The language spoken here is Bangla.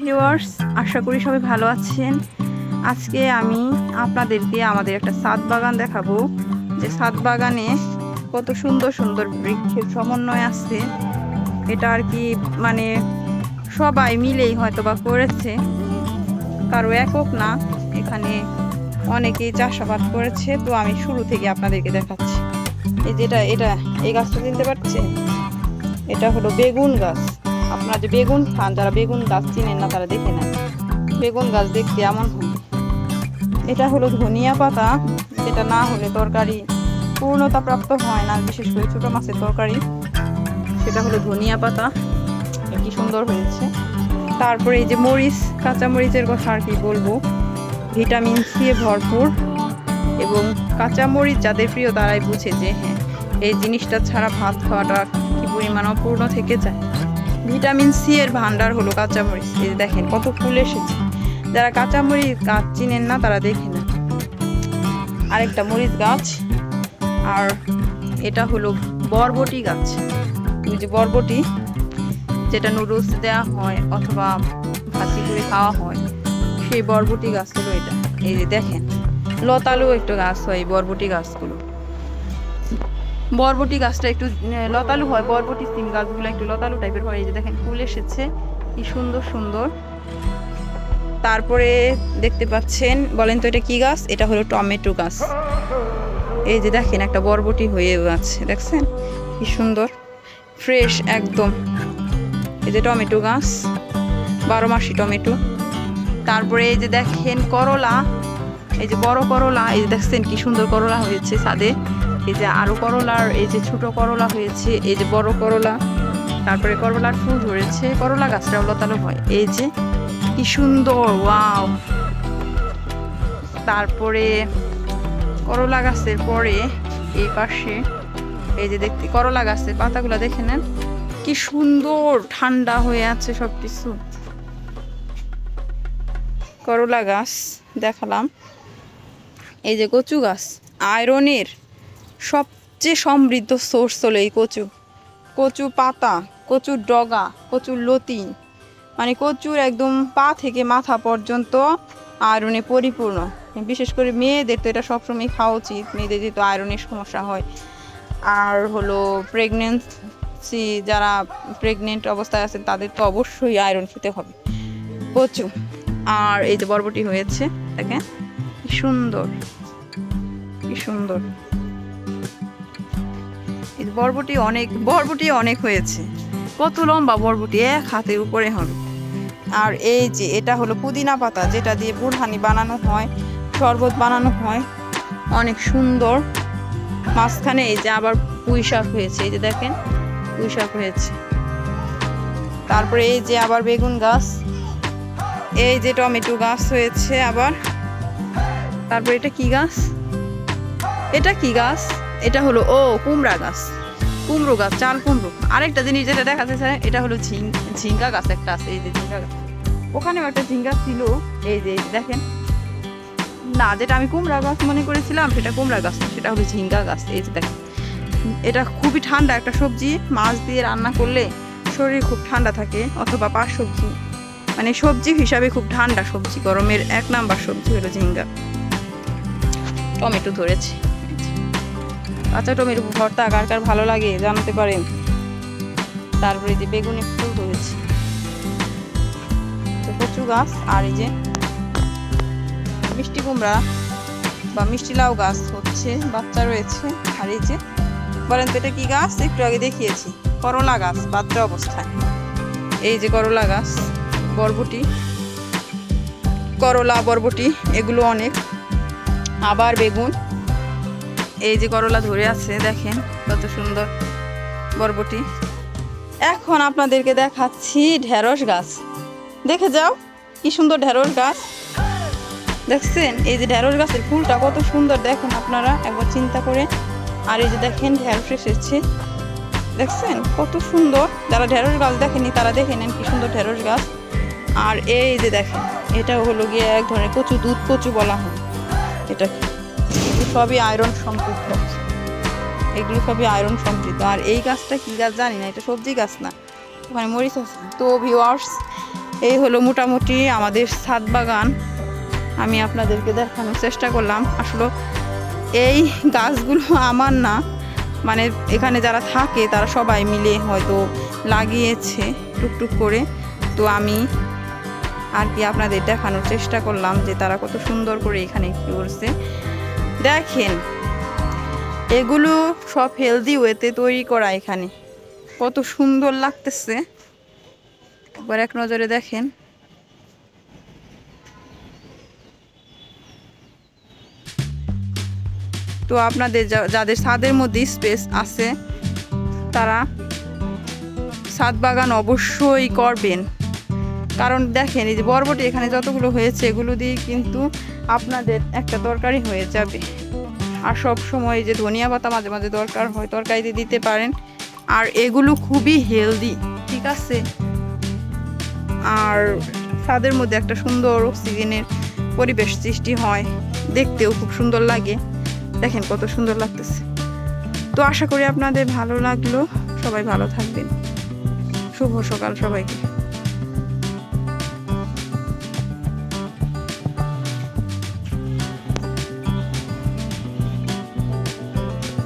ভিউয়ার্স, আশা করি সবাই ভালো আছেন। আজকে আমি আপনাদেরকে আমাদের একটা সাত বাগান দেখাবো। যে সাত বাগানে কত সুন্দর সুন্দর বৃক্ষের সমন্বয় আছে। এটা আর কি মানে সবাই মিলেই হয়তো বা করেছে। কারও একক না, এখানে অনেকেই চাষাবাদ করেছে। তো আমি শুরু থেকে আপনাদেরকে দেখাচ্ছি। এই যেটা, এটা, এই গাছটা চিনতে পারছে এটা হলো বেগুন গাছ। আপনারা যে বেগুন খান, যারা বেগুন গাছ চিনেন না, তারা দেখে নেন। বেগুন গাছ দেখতে এমন এটা হলো ধনিয়া পাতা, এটা না হলে তরকারি পূর্ণতা প্রাপ্ত হয় না, বিশেষ করে ছোটো মাছের তরকারি। সেটা হলো ধনিয়া পাতা। কি সুন্দর হয়েছে। তারপরে এই যে মরিচ, কাঁচা মরিচের কথা আর কি বলব। ভিটামিন সি এ ভরপুর। এবং কাঁচা মরিচ যাদের প্রিয়, তারাই বুঝে যে হ্যাঁ এই জিনিসটা ছাড়া ভাত খাওয়াটা কি পরিমাণ অপূর্ণ থেকে যায়? ভিটামিন সি এর ভান্ডার হলো কাঁচামরিচ। এই দেখেন, কত ফুল এসেছে। যারা কাঁচামরিচ গাছ চিনেন না, তারা দেখে না আরেকটা মরিচ গাছ, আর এটা হলো বরবটি গাছ। ওই যে বরবটি, যেটা নুডলস দেওয়া হয় অথবা ভাজি করে খাওয়া হয়, সেই বরবটি গাছ হলো এটা। এই যে দেখেন লতালু একটু গাছ হয় এই বরবটি গাছগুলো। বরবটি গাছটা একটু লতালু হয়। বরবটি সিম গাছগুলো একটু লতালু টাইপের হয়। এই যে দেখেন, ফুল এসেছে। কি সুন্দর সুন্দর। তারপরে দেখতে পাচ্ছেন, বলেন তো এটা কি গাছ? এটা হলো টমেটো গাছ। এই যে দেখেন, একটা বরবটি হয়ে আছে, দেখছেন? কি সুন্দর। ফ্রেশ, একদম। এই যে টমেটো গাছ, বারো মাসি টমেটো। তারপরে এই যে দেখেন, করলা। এই যে বড় করলা, এই যে দেখছেন কি সুন্দর করলা হয়েছে ছাদে। এই যে আরও করলার, এই যে ছোট করলা হয়েছে, এই যে বড় করলা, তারপরে করলার ফুল ধরেছে, করলা গাছটাও লতালো হয়। এই যে কি সুন্দর, ওয়াও। তারপরে করলা গাছের পরে এই পাশে, এই যে দেখতে করলা গাছের পাতাগুলো দেখে নেন, কি সুন্দর, ঠান্ডা হয়ে আছে সব কিছু করলা গাছ দেখালাম। এই যে কচু গাছ, আয়রনের সবচেয়ে সমৃদ্ধ সোর্স হলো এই কচু। কচু পাতা, কচুর ডগা, কচুর লতি। মানে কচুর একদম পা থেকে মাথা পর্যন্ত আয়রনে পরিপূর্ণ। বিশেষ করে মেয়েদের তো এটা সবসময় খাওয়া উচিত। মেয়েদের যেহেতু আয়রনের সমস্যা হয়। আর হলো প্রেগনেন্সি যারা প্রেগনেন্ট অবস্থায় আছেন, তাদের তো অবশ্যই আয়রন খেতে হবে। কচু। আর এই যে বর্বটি হয়েছে, দেখেন, কি সুন্দর কি সুন্দর। বরবটি অনেক বরবটি অনেক হয়েছে। কত লম্বা বরবটি? এক হাতের উপরে হবে। আর এই যে এটা হলো পুদিনা পাতা যেটা দিয়ে বুড়হানি বানানো হয় শরবত বানানো হয়। অনেক সুন্দর। মাঝখানে এই যে আবার পুঁই শাক হয়েছে এই যে দেখেন পুঁই শাক হয়েছে। তারপরে এই যে আবার বেগুন গাছ এই যে টমেটো গাছ হয়েছে আবার। তারপর এটা কি গাছ? এটা কি গাছ? এটা হলো, ও, কুমড়া গাছ। কুমড়ো গাছ, চাল কুমড়ো। আরেকটা জিনিস যেটা দেখা যাচ্ছে, এটা হলো ঝিং, ঝিঙ্গা গাছ একটা আছে, এই যে ঝিঙ্গা গাছ। ওখানেও একটা ঝিঙ্গা ছিল, এই যে দেখেন। না, যেটা আমি কুমড়া গাছ মনে করেছিলাম, সেটা কুমড়া গাছ সেটা হলো ঝিঙ্গা গাছ, এই যে দেখেন। এটা খুবই ঠান্ডা একটা সবজি, মাছ দিয়ে রান্না করলে শরীর খুব ঠান্ডা থাকে, অথবা পাশ সবজি। মানে সবজি হিসাবে খুব ঠান্ডা সবজি, গরমের এক নাম্বার সবজি হলো ঝিঙ্গা। টমেটো ধরেছে। কাঁচা টমেটো ভর্তা কার কার ভালো লাগে জানাতে পারেন তারপরে যে বেগুনের ফুল ধরেছে তো কচু গাছ আর এই যে মিষ্টি কুমড়া বা মিষ্টি লাউ গাছ হচ্ছে, বাচ্চা রয়েছে। আর এই যে, বলেন তো এটা কি গাছ? একটু আগে দেখিয়েছি, করলা গাছ বাচ্চা অবস্থায়। এই যে করলা গাছ, বরবটি, করলা, বরবটি, এগুলো অনেক। আবার বেগুন এই যে করলা ধরে আছে, দেখেন কত সুন্দর বরবটি। এখন আপনাদেরকে দেখাচ্ছি ঢেঁড়স গাছ। দেখে যাও কি সুন্দর ঢেঁড়স গাছ। দেখছেন? এই যে ঢেঁড়স গাছের ফুলটা কত সুন্দর দেখেন আপনারা, একবার চিন্তা করে। আর এই যে দেখেন ঢেঁড়স এসেছে। দেখছেন? কত সুন্দর। যারা ঢেঁড়স গাছ দেখেনি, তারা দেখে নেন কি সুন্দর ঢেঁড়স গাছ। আর এই যে দেখেন এটা হলো গিয়ে এক ধরনের কচু, দুধ কচু বলা হয়। এটা সবই আয়রন সমৃদ্ধ। এগুলো সবই আয়রন সমৃদ্ধ। আর এই গাছটা কি গাছ জানি না, এটা সবজি গাছ না। ওখানে মরিচ আছে তো ভিউয়ার্স এই হলো মোটামুটি আমাদের ছাদ বাগান। আমি আপনাদেরকে দেখানোর চেষ্টা করলাম। আসলে এই গাছগুলো আমার না মানে এখানে যারা থাকে তারা সবাই মিলে হয়তো লাগিয়েছে টুকটুক করে। তো আমি আর কি আপনাদের দেখানোর চেষ্টা করলাম যে তারা কত সুন্দর করে এখানে করছে। দেখেন, এগুলো সব হেলদি ওয়েতে তৈরি করা এখানে। কত সুন্দর লাগতেছে। একবার এক নজরে দেখেন। তো আপনাদের যাদের ছাদের মধ্যে স্পেস আছে, তারা ছাদ বাগান অবশ্যই করবেন। কারণ দেখেন, এই যে বরবটি এখানে যতগুলো হয়েছে, এগুলো দিয়ে কিন্তু আপনাদের একটা তরকারি হয়ে যাবে। আর সব সময় যে ধনিয়া পাতা মাঝে মাঝে দরকার হয়, তরকারিতে দিতে পারেন। আর এগুলো খুবই হেলদি, ঠিক আছে? আর ছাদের মধ্যে একটা সুন্দর অক্সিজেনের পরিবেশ সৃষ্টি হয়। দেখতেও খুব সুন্দর লাগে। দেখেন কত সুন্দর লাগতেছে। তো আশা করি আপনাদের ভালো লাগল। সবাই ভালো থাকবেন। শুভ সকাল সবাইকে।